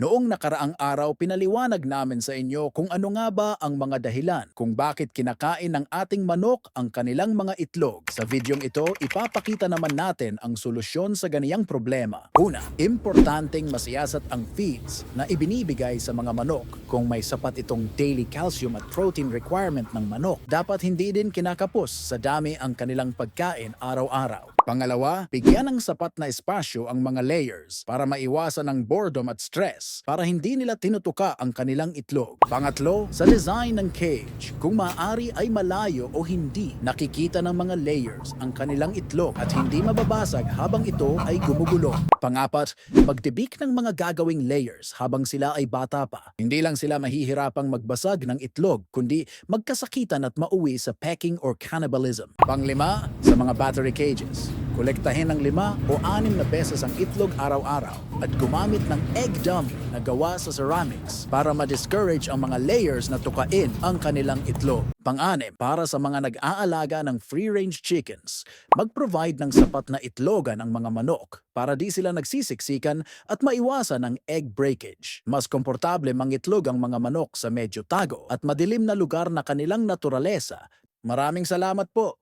Noong nakaraang araw, pinaliwanag namin sa inyo kung ano nga ba ang mga dahilan kung bakit kinakain ng ating manok ang kanilang mga itlog. Sa videong ito, ipapakita naman natin ang solusyon sa ganiyang problema. Una, importanteng masiyasat ang feeds na ibinibigay sa mga manok. Kung may sapat itong daily calcium at protein requirement ng manok, dapat hindi din kinakapos sa dami ang kanilang pagkain araw-araw. Pangalawa, bigyan ng sapat na espasyo ang mga layers para maiwasan ang boredom at stress para hindi nila tinutuka ang kanilang itlog. Pangatlo, sa design ng cage, kung maaari ay malayo o hindi nakikita ng mga layers ang kanilang itlog at hindi mababasag habang ito ay gumugulo. Pangapat, magtibik ng mga gagawing layers habang sila ay bata pa. Hindi lang sila mahihirapang magbasag ng itlog kundi magkasakitan at mauwi sa pecking or cannibalism. Panglima, sa mga battery cages. Kolektahin ng lima o anim na beses ang itlog araw-araw at gumamit ng egg dummy na gawa sa ceramics para ma-discourage ang mga layers na tukain ang kanilang itlog. Pang-anim, para sa mga nag-aalaga ng free-range chickens, mag-provide ng sapat na itlogan ang mga manok para di sila nagsisiksikan at maiwasan ang egg breakage. Mas komportable mangitlog ang mga manok sa medyo tago at madilim na lugar na kanilang naturalesa. Maraming salamat po!